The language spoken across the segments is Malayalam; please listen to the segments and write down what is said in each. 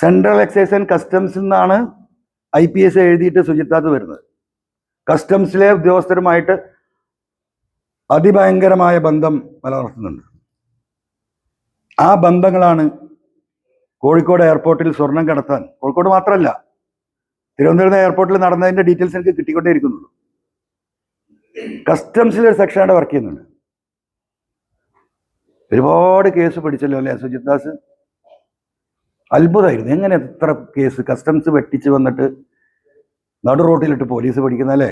സെൻട്രൽ എക്സൈസ് ആൻഡ് കസ്റ്റംസിൽ നിന്നാണ് ഐ പി എസ് എഴുതിയിട്ട് സുജിത്താത്ത് വരുന്നത്. കസ്റ്റംസിലെ ഉദ്യോഗസ്ഥരുമായിട്ട് അതിഭയങ്കരമായ ബന്ധം നിലനിർത്തുന്നുണ്ട് ആ ബന്ധങ്ങളാണ് കോഴിക്കോട് എയർപോർട്ടിൽ സ്വർണം കടത്താൻ കോഴിക്കോട് മാത്രമല്ല തിരുവനന്തപുരം എയർപോർട്ടിൽ നടന്നതിന്റെ ഡീറ്റെയിൽസ് എനിക്ക് കിട്ടിക്കൊണ്ടേയിരിക്കുന്നുള്ളൂ കസ്റ്റംസിൽ ഒരു സെക്ഷനായിട്ട് വർക്ക് ചെയ്യുന്നുണ്ട്. ഒരുപാട് കേസ് പിടിച്ചല്ലോ അല്ലേ സുജിത് ദാസ് അത്ഭുതമായിരുന്നു എങ്ങനെ എത്ര കേസ് കസ്റ്റംസ് വെട്ടിച്ച് വന്നിട്ട് നടു റോട്ടിലിട്ട് പോലീസ് പഠിക്കുന്നല്ലേ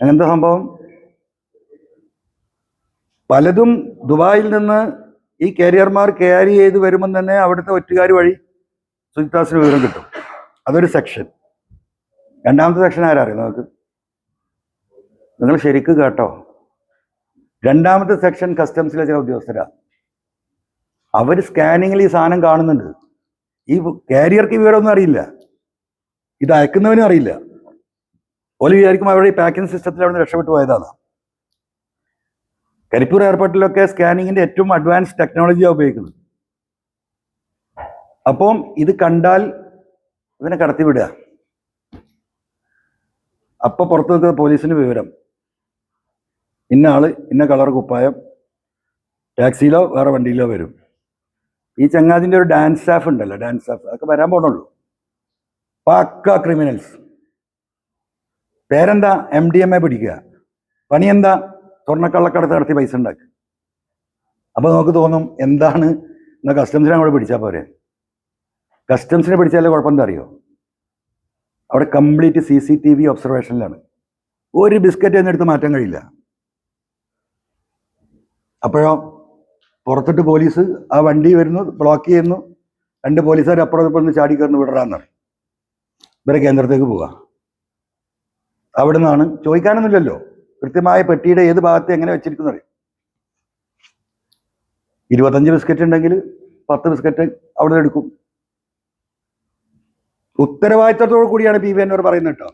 അങ്ങനത്തെ സംഭവം? പലതും ദുബായിൽ നിന്ന് ഈ കാരിയർമാർ ക്യാരി ചെയ്ത് വരുമ്പം തന്നെ അവിടുത്തെ ഒറ്റുകാർ വഴി സുജിത്താസിന് വിവരം കിട്ടും. അതൊരു സെക്ഷൻ രണ്ടാമത്തെ സെക്ഷൻ ആരാ നിങ്ങൾക്ക് നമുക്ക്? നിങ്ങൾ ശരിക്ക് കേട്ടോ. രണ്ടാമത്തെ സെക്ഷൻ കസ്റ്റംസിലെ ചില ഉദ്യോഗസ്ഥരാ. അവർ സ്കാനിങ്ങിൽ ഈ സാധനം കാണുന്നുണ്ട്. ഈ കാരിയർക്ക് വിവരമൊന്നും അറിയില്ല. ഇത് അയക്കുന്നവനും അറിയില്ല. ഓൽ വിചാരിക്കും അവരുടെ ഈ പാക്കിംഗ് സിസ്റ്റത്തിൽ അവിടെ രക്ഷപ്പെട്ടു പോയതാണ്. കരിപ്പൂർ എയർപോർട്ടിലൊക്കെ സ്കാനിങ്ങിന്റെ ഏറ്റവും അഡ്വാൻസ് ടെക്നോളജിയാണ് ഉപയോഗിക്കുന്നത്. അപ്പം ഇത് കണ്ടാൽ ഇതിനെ കടത്തിവിടുക. അപ്പൊ പുറത്തു നിൽക്കുന്ന പോലീസിന് വിവരം. ഇന്ന ആൾ ഇന്ന കളർ കുപ്പായം. ടാക്സിയിലോ വേറെ വണ്ടിയിലോ വരും. ഈ ചങ്ങാതിന്റെ ഒരു ഡാൻസ് സ്റ്റാഫ് ഉണ്ടല്ലോ ഡാൻസ് സ്റ്റാഫ് അതൊക്കെ വരാൻ പോണുള്ളൂ. പക്ക ക്രിമിനൽസ് പേരെന്താ? എം ഡി എം എ പിടിക്കുക. പണി എന്താ സ്വർണക്കള്ളക്കടത്ത് നടത്തി പൈസ ഉണ്ടാക്കുക. അപ്പോൾ നമുക്ക് തോന്നും എന്താണ്? എന്നാൽ കസ്റ്റംസിനെ അവിടെ പിടിച്ചാൽ പോരെ? കസ്റ്റംസിനെ പിടിച്ചാലേ കുഴപ്പം എന്താ അറിയോ? അവിടെ complete C C T V ഒബ്സർവേഷനിലാണ് ഒരു ബിസ്ക്കറ്റ് എന്നെടുത്ത് മാറ്റാൻ കഴിയില്ല. അപ്പോഴോ? പുറത്തിട്ട് പോലീസ് ആ വണ്ടി വരുന്നു ബ്ലോക്ക് ചെയ്യുന്നു. രണ്ട് പോലീസുകാർ അപ്പുറം ഇപ്പുറം ചാടി കയറുന്നു വിടറാന്ന് പറയും. ഇവരെ കേന്ദ്രത്തേക്ക് പോവാ അവിടെ നിന്നാണ് ചോദിക്കാനൊന്നുമില്ലല്ലോ. കൃത്യമായ പെട്ടിയുടെ ഏത് ഭാഗത്ത് എങ്ങനെ വെച്ചിരിക്കുന്നു ഇരുപത്തഞ്ച് ബിസ്ക്കറ്റ് ഉണ്ടെങ്കിൽ പത്ത് ബിസ്ക്കറ്റ് അവിടെ നിന്ന് എടുക്കും. ഉത്തരവാദിത്തത്തോടു കൂടിയാണ് പി വി എന്നോട് പറയുന്നത് കേട്ടോ.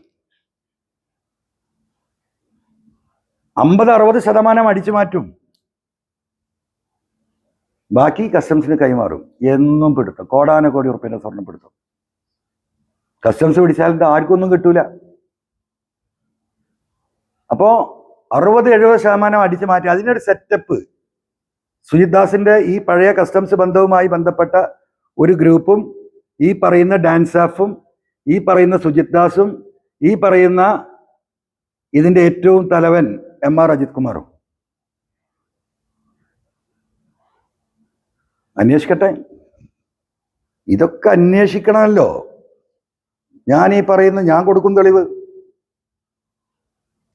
അമ്പത് അറുപത് ശതമാനം അടിച്ചു മാറ്റും. ബാക്കി കസ്റ്റംസിന് കൈമാറും. എന്നും പിടുത്തം. കോടാന കോടി ഉറപ്പിന്റെ സ്വർണം പിടുത്തം. കസ്റ്റംസ് പിടിച്ചാൽ ആർക്കൊന്നും കിട്ടൂല. അപ്പോ അറുപത് എഴുപത് ശതമാനം അടിച്ചു മാറ്റി അതിനൊരു സെറ്റപ്പ് സുജിത് ദാസിന്റെ ഈ പഴയ കസ്റ്റംസ് ബന്ധവുമായി ബന്ധപ്പെട്ട ഒരു ഗ്രൂപ്പും ഈ പറയുന്ന ഡാൻസ് ആഫും ഈ പറയുന്ന സുജിത് ദാസും ഈ പറയുന്ന ഇതിന്റെ ഏറ്റവും തലവൻ എം ആർ അജിത് കുമാറും. അന്വേഷിക്കട്ടെ. ഇതൊക്കെ അന്വേഷിക്കണമല്ലോ. ഞാൻ ഈ പറയുന്ന ഞാൻ കൊടുക്കും തെളിവ്.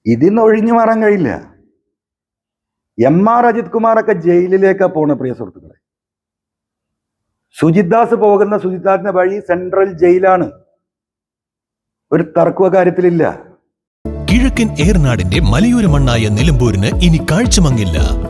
ഇതിന്ന് ഒഴിഞ്ഞു മാറാൻ കഴിയില്ല. എം ആർ അജിത് കുമാറൊക്കെ ജയിലിലേക്കാണ് പോണ പ്രിയ സുഹൃത്തുക്കളെ. സുജിത് ദാസ് പോകുന്ന സുജിത് ദാസിന്റെ വഴി സെൻട്രൽ ജയിലാണ്. ഒരു തർക്കവ കാര്യത്തിലില്ല. കിഴക്കൻ ഏർനാടിന്റെ മലയോര മണ്ണായ നിലമ്പൂരിന് ഇനി കാഴ്ചമങ്ങില്ല.